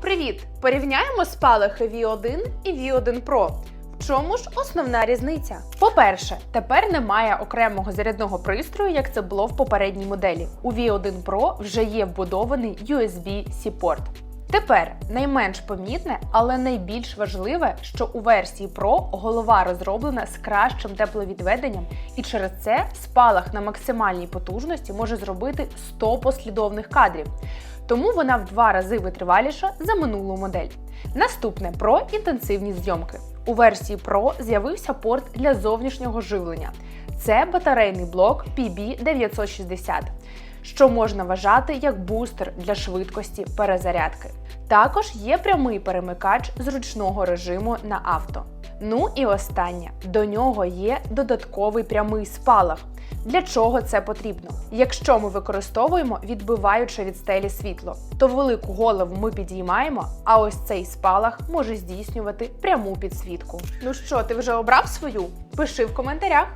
Привіт! Порівняємо спалахи V1 і V1 Pro. В чому ж основна різниця? По-перше, тепер немає окремого зарядного пристрою, як це було в попередній моделі. У V1 Pro вже є вбудований USB-C порт. Тепер найменш помітне, але найбільш важливе, що у версії Pro голова розроблена з кращим тепловідведенням, і через це спалах на максимальній потужності може зробити 100 послідовних кадрів. Тому вона в два рази витриваліша за минулу модель. Наступне про інтенсивні зйомки. У версії Pro з'явився порт для зовнішнього живлення. Це батарейний блок PB960, що можна вважати як бустер для швидкості перезарядки. Також є прямий перемикач зручного режиму на авто. Ну і останнє до нього є додатковий прямий спалах. Для чого це потрібно? Якщо ми використовуємо відбиваюче від стелі світло, то велику голову ми підіймаємо, а ось цей спалах може здійснювати пряму підсвітку. Ну що, ти вже обрав свою? Пиши в коментарях.